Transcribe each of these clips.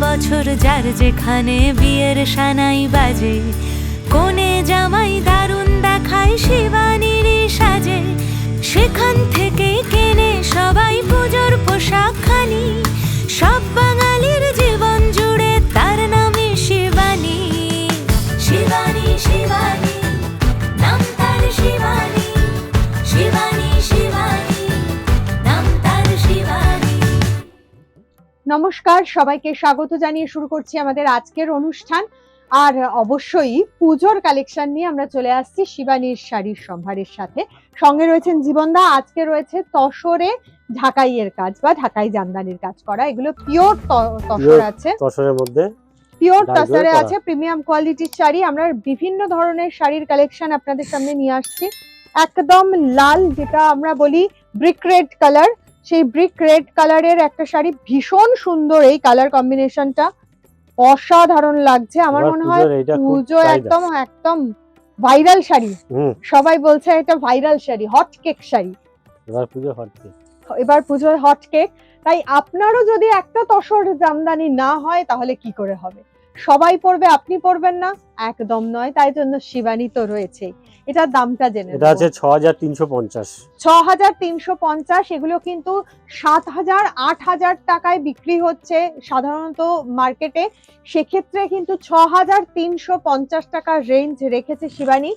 বছর যার যেখানে বিয়ের সানাই বাজে। কোনে জামাই দারুণ দেখায় শিবানীর সাজে। সেখান থেকে কেনে নমস্কার সবাইকে স্বাগত জানিয়ে শুরু করছি আমাদের আজকের অনুষ্ঠান। আর অবশ্যই পুজোর কালেকশন নিয়ে আমরা চলে আসছি শিবানীর শাড়ির সম্ভারের সাথে। সঙ্গে রয়েছেন জীবনদা আজকে রয়েছে তসরে ঢাকাইয়ের কাজ বা ঢাকাই জামদানির কাজ করা। এগুলো পিওর তসর আছে। তসরের মধ্যে পিওর তসরে আছে প্রিমিয়াম কোয়ালিটির শাড়ি। আমরা বিভিন্ন ধরনের শাড়ির কালেকশন আপনাদের সামনে নিয়ে আসছি। একদম লাল যেটা আমরা বলি ব্রিক রেড কালার সেই ব্রিক রেড কালারের একটা শাড়ি ভীষণ সুন্দর এই কালার কম্বিনেশনটা অসাধারণ লাগছে। আমার মনে হয় পুজোর পুজো একদম একদম ভাইরাল শাড়ি। সবাই বলছে এটা viral sari hot cake sari. এবার পুজো হচ্ছে এবার পুজোর হট কেক তাই আপনারও যদি একটা তসর জামদানি না হয় তাহলে কি করে হবে? সবাই পরবে আপনি পরবেন না। একদম নয় তাই জন্য শিবানী তো রয়েছেই এটার দামটা জেনে এটা আছে ছ হাজার তিনশো পঞ্চাশ। ছ হাজার তিনশো পঞ্চাশ এগুলো কিন্তু সাত হাজার আট হাজার টাকায় বিক্রি হচ্ছে সাধারণত মার্কেটে। সেক্ষেত্রে কিন্তু ছ হাজার তিনশো পঞ্চাশ টাকার রেঞ্জ রেখেছে শিবানী।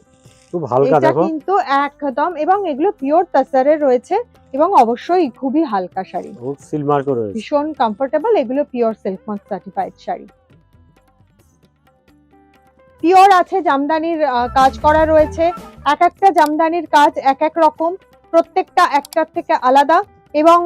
খুব হালকা এটা দেখো। কিন্তু একদম এবং এগুলো পিওর তাসারে রয়েছে এবং অবশ্যই খুবই হালকা শাড়ি। রয়েছে। ভীষণ কমফোর্টেবল এগুলো pure silk mark certified sari. Pure আছে, জামদানির কাজ করা রয়েছে। এক একটা জামদানির কাজ এক এক রকম, প্রত্যেকটা একটার থেকে আলাদা এবং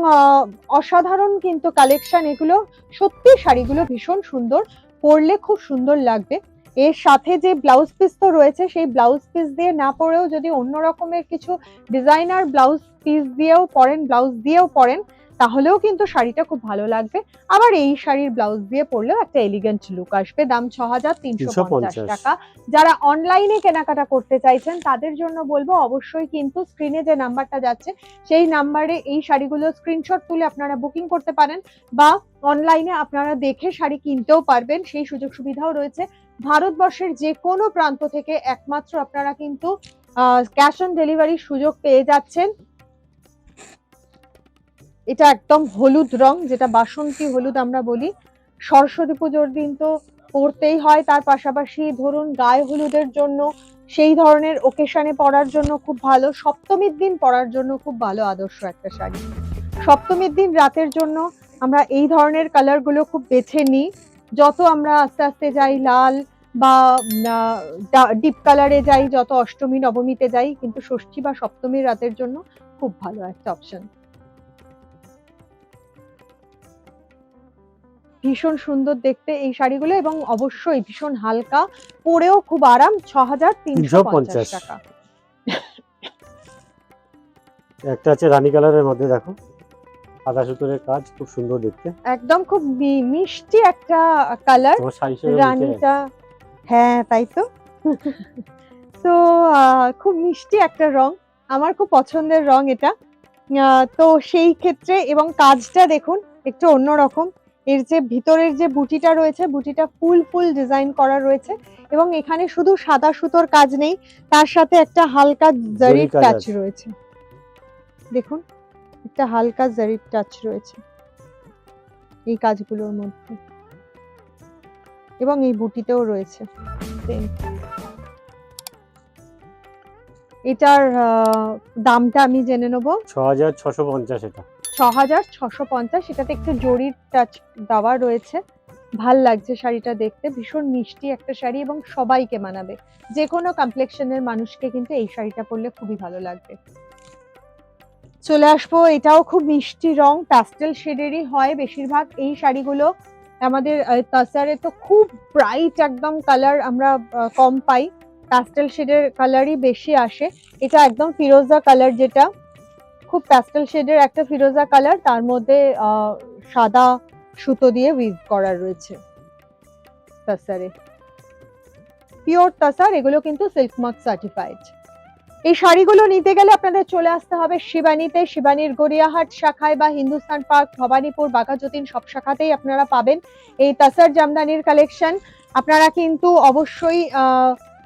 অসাধারণ কিন্তু কালেকশন এগুলো। সত্যি শাড়িগুলো ভীষণ সুন্দর, পরলে খুব সুন্দর লাগবে। এর সাথে যে ব্লাউজ পিস তো রয়েছে, সেই ব্লাউজ পিস দিয়ে না পরেও যদি অন্য রকমের কিছু ডিজাইনার ব্লাউজ পিস দিয়েও পরেন ব্লাউজ দিয়েও পরেন তাহলেও কিন্তু শাড়িটা খুব ভালো লাগবে। আবার এই শাড়ির ব্লাউজ দিয়ে পরলেও একটা এলিগেন্ট লুক আসবে। দাম ছ হাজার তিনশো পঞ্চাশ। টাকা। যারা অনলাইনে কেনাকাটা করতে চাইছেন তাদের জন্য বলব অবশ্যই কিন্তু স্ক্রিনে যে নাম্বারটা যাচ্ছে সেই নাম্বারে এই শাড়িগুলো স্ক্রিনশট তুলে আপনারা বুকিং করতে পারেন বা অনলাইনে আপনারা দেখে শাড়ি কিনতেও পারবেন। সেই সুযোগ সুবিধাও রয়েছে। ভারতবর্ষের যে কোনো প্রান্ত থেকে একমাত্র আপনারা কিন্তু ক্যাশ অন ডেলিভারির সুযোগ পেয়ে যাচ্ছেন। এটা একদম হলুদ রং, যেটা বাসন্তী হলুদ আমরা বলি। সরস্বতী পুজোর দিন তো পরতেই হয়, তার পাশাপাশি ধরুন গায়ে হলুদের জন্য সেই ধরনের ওকেশনে পরার জন্য খুব ভালো, সপ্তমীর দিন পরার জন্য খুব ভালো আদর্শ একটা শাড়ি। সপ্তমীর দিন রাতের জন্য আমরা এই ধরনের কালারগুলো খুব বেছে নিই। যত আমরা আস্তে আস্তে যাই লাল বা ডিপ কালারে যাই, যত অষ্টমী, নবমীতে যাই, কিন্তু ষষ্ঠী বা সপ্তমীর রাতের জন্য খুব ভালো একটা অপশন ভীষণ সুন্দর দেখতে এই শাড়িগুলো এবং অবশ্যই ভীষণ হালকা পরেও খুব আরাম ছ হাজার তিনশো পঞ্চাশ টাকা। একটা আছে রানী কালারের মধ্যে দেখো। সাদা সুতোরের কাজ খুব সুন্দর দেখতে। একদম খুব মিষ্টি একটা কালার। রানীটা হ্যাঁ তাই তো। তো খুব মিষ্টি একটা রং আমার খুব পছন্দের রং এটা। তো সেই ক্ষেত্রে এবং কাজটা দেখুন একটু অন্যরকম। এর যে ভিতরের যে বুটিটা রয়েছে বুটিটা ফুল ফুল ডিজাইন করা রয়েছে এবং এখানে শুধু সাদা সুতোর কাজ নেই তার সাথে একটা হালকা জারির টাচ রয়েছে। দেখুন একটা হালকা জারির টাচ রয়েছে এই কাজগুলোর মধ্যে। এবং এই বুটিতেও রয়েছে। এটার আহ, দামটা আমি জেনে নেব। ছ হাজার ছশো পঞ্চাশ এটা। ছ হাজার ছশো পঞ্চাশ। এটাতে একটু জরির টাচ দেওয়া রয়েছে। ভালো লাগছে শাড়িটা দেখতে। ভীষণ মিষ্টি একটা শাড়ি এবং সবাইকে মানাবে। যে কোনো কমপ্লেকশনের মানুষকে কিন্তু এই শাড়িটা পরলে খুবই ভালো লাগবে। চলে আসব। এটাও খুব মিষ্টি রং। প্যাস্টেল শেডেরই হয় বেশিরভাগ। এই শাড়িগুলো আমাদের তাসারে তো খুব ব্রাইট একদম কালার আমরা কম পাই। প্যাস্টেল শেডের কালারই বেশি আসে। এটা একদম ফিরোজা কালার যেটা। খুব প্যাস্টেল শেডের একটা ফিরোজা কালার তার মধ্যে সাদা সুতো দিয়ে উইভ করা রয়েছে। তাসারে। পিওর তাসার, এগুলো কিন্তু সিল্ক মার্ক সার্টিফাইড এই শাড়িগুলো নিতে গেলে আপনাদের চলে আসতে হবে শিবানীতে, শিবানীর গড়িয়াহাট শাখায় বা হিন্দুস্তান পার্ক, ভবানীপুর, বাঘাযতীন সব শাখাতেই আপনারা পাবেন এই তাসার জামদানির কালেকশন আপনারা কিন্তু অবশ্যই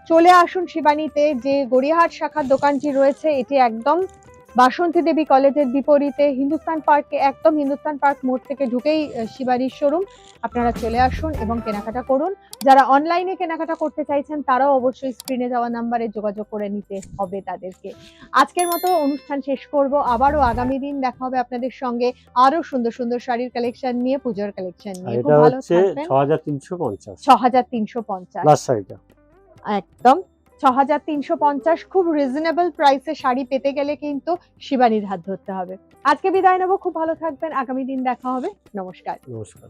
চলে আসুন শিবানীতে, যে গড়িয়াহাট শাখার দোকানটি রয়েছে, এটি একদম বাসন্তী দেবী কলেজের বিপরীতে হিন্দুস্তান পার্কে একদম হিন্দুস্তান পার্ক মোড় থেকে ঢুকেই শিবারির শোরুম। আপনারা চলে আসুন এবং কেনাকাটা করুন। যারা অনলাইনে কেনাকাটা করতে চাইছেন তারাও অবশ্যই স্ক্রিনে যাওয়া নাম্বারে যোগাযোগ করে নিতে হবে তাদেরকে। আজকের মতো অনুষ্ঠান শেষ করব। আবারও আগামী দিন দেখা হবে আপনাদের সঙ্গে। আরও সুন্দর সুন্দর শাড়ির কালেকশন নিয়ে পুজোর কালেকশন নিয়ে। খুব ভালো থাকবেন। ছ হাজার তিনশো পঞ্চাশ। ছ হাজার তিনশো পঞ্চাশ। লাস্ট শাড়িটা। একদম। ছ হাজার তিনশো পঞ্চাশ খুব রিজনেবল প্রাইসে শাড়ি পেতে গেলে কিন্তু শিবানীর হাত ধরতে হবে। আজকে বিদায় নেব, খুব ভালো থাকবেন, আগামী দিন দেখা হবে। নমস্কার। নমস্কার।